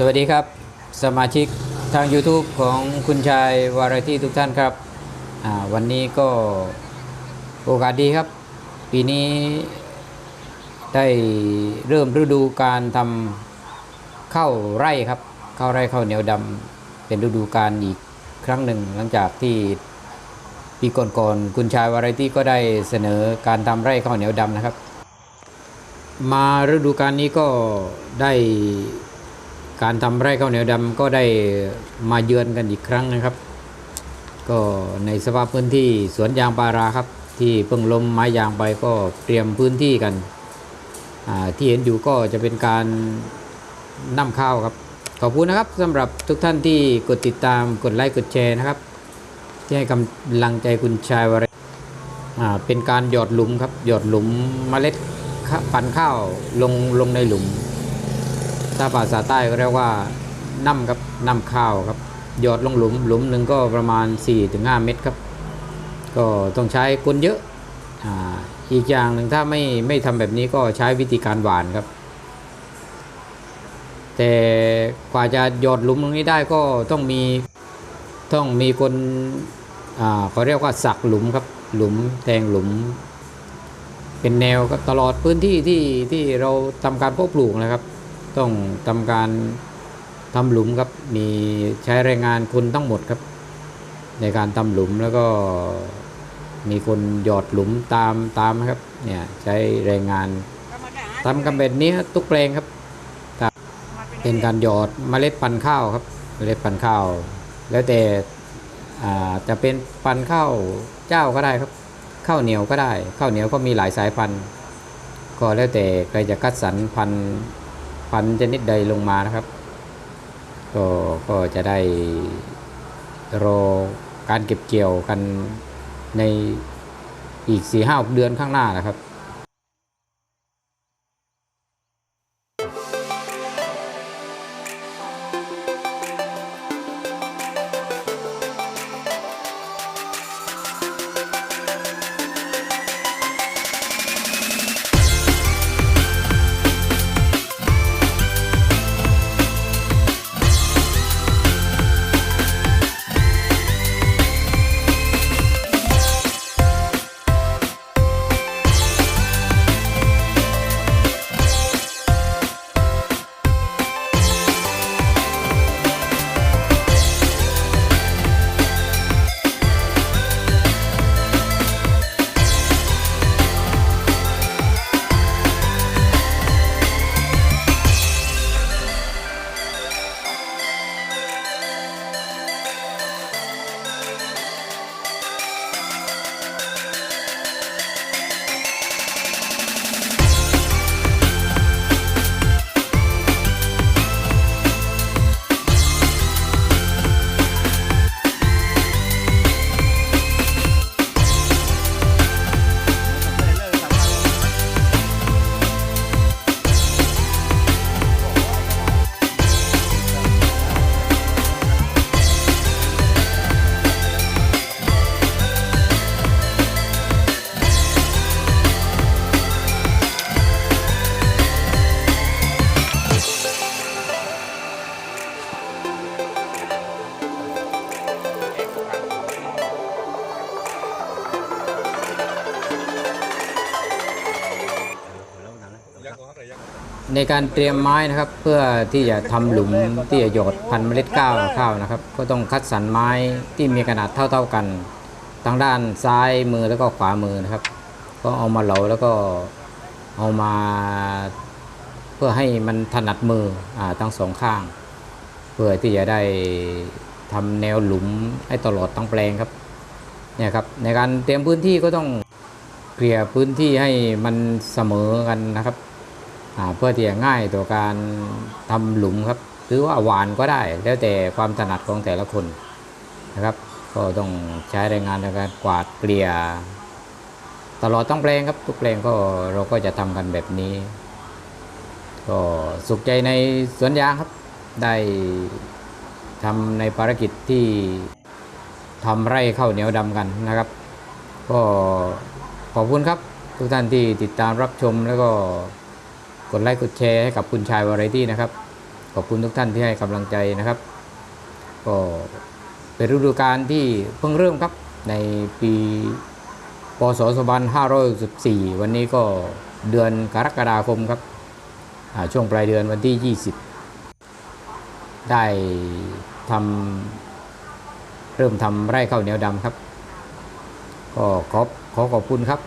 สวัสดีครับ สมาชิกทาง YouTube ของคุณชายวารตี้ทุกท่านครับ วันนี้ก็โอกาสดีครับ ปีนี้ได้เริ่มฤดูการทำข้าวไร่ครับข้าวไร่ข้าวเหนียวดำเป็นฤดูการอีกครั้งหนึ่ง หลังจากที่ปีก่อนๆคุณชายวารตี้ก็ได้เสนอการทำไร่ข้าวเหนียวดำนะครับ มาฤดูกาลนี้ก็ได้ การทำไร่ข้าวเหนียวดำก็ได้มาเยือนกันอีกครั้งนะครับ ก็ในสภาพพื้นที่สวนยางพาราครับ ที่เพิ่งล้มไม้ยางไปก็เตรียมพื้นที่กัน ที่เห็นอยู่ก็จะเป็นการนำข้าวครับ ขอบคุณนะครับสำหรับทุกท่านที่กดติดตามกดไลค์กดแชร์นะครับ ที่ให้กำลังใจคุณชายวรอ่าเป็นการหยอดหลุมครับหยอดหลุมเมล็ดปันข้าวลงลงในหลุม ถ้าภาษาใต้ก็เรียกว่าน้ำครับน้ำข้าวครับหยอดลงหลุมหลุมหนึ่งก็ประมาณ 4-5 เม็ดครับ ก็ต้องใช้คนเยอะอาอีกอย่างหนึ่งถ้าไม่ไม่ทำแบบนี้ก็ใช้วิธีการหวานครับ แต่กว่าจะหยอดหลุมตรงนี้ได้ก็ต้องมีต้องมีคนอ่าเขาเรียกว่าสักหลุมครับหลุมแทงหลุม เป็นแนวครับตลอดพื้นที่ที่ที่เราทำการเพาะปลูกนะครับ ต้องทำการทำหลุมครับ มีใช้แรงงานคนทั้งหมดครับ ในการทำหลุมแล้วก็มีคนหยอดหลุมตามตามครับ เนี่ยใช้แรงงานทำกันแบบนี้ทุกแปลงครับครับเป็นการหยอดเมล็ดพันธุ์ข้าวครับ เมล็ดพันธุ์ข้าว แล้วแต่อ่าจะเป็นพันธุ์ข้าวเจ้าก็ได้ครับ ข้าวเหนียวก็ได้ ข้าวเหนียวก็มีหลายสายพันธุ์ ก็แล้วแต่ใครจะคัดสรรพันธุ์ พันชนิดใดลงมานะครับ ก็ก็จะได้รอการเก็บเกี่ยวกันในอีกสี่ห้าเดือนข้างหน้านะครับ ในการเตรียมไม้นะครับเพื่อที่จะทำหลุมที่จะหยดพันเมล็ดข้าวข้าวนะครับ ก็ต้องคัดสรรไม้ที่มีขนาดเท่าๆกันทางด้านซ้ายมือแล้วก็ขวามือนะครับ ก็เอามาเหลาแล้วก็เอามาเพื่อให้มันถนัดมืออาทั้งสองข้าง เพื่อที่จะได้ทำแนวหลุมให้ตลอดทั้งแปลงครับเนี่ยครับในการเตรียมพื้นที่ก็ต้องเกลี่ยพื้นที่ให้มันเสมอกันนะครับ เพื่อที่จะง่ายต่อการทำหลุมครับ หรือว่าหวานก็ได้ แล้วแต่ความถนัดของแต่ละคนนะครับ ก็ต้องใช้แรงงานในการกวาดเกลี่ยตลอดทั้งแปลงครับ ทุกแปลงก็เราก็จะทำกันแบบนี้ ก็สุขใจในสวนยางครับ ได้ทำในภารกิจที่ทำไร่ข้าวเหนียวดำกันนะครับ ก็ขอบคุณครับ ทุกท่านที่ติดตามรับชมแล้วก็ กดไลค์กดแชร์ให้กับคุณชายวาไรตี้นะครับ ขอบคุณทุกท่านที่ให้กำลังใจนะครับก็เป็นฤดูกาลที่เพิ่งเริ่มครับในปีพศ2514 วันนี้ก็เดือนกรกฎาคมครับช่วงปลายเดือนวันที่ 20 ได้ทำเริ่มทำไร่ข้าวเหนียวดำครับ ก็ขอขอขอบคุณครับ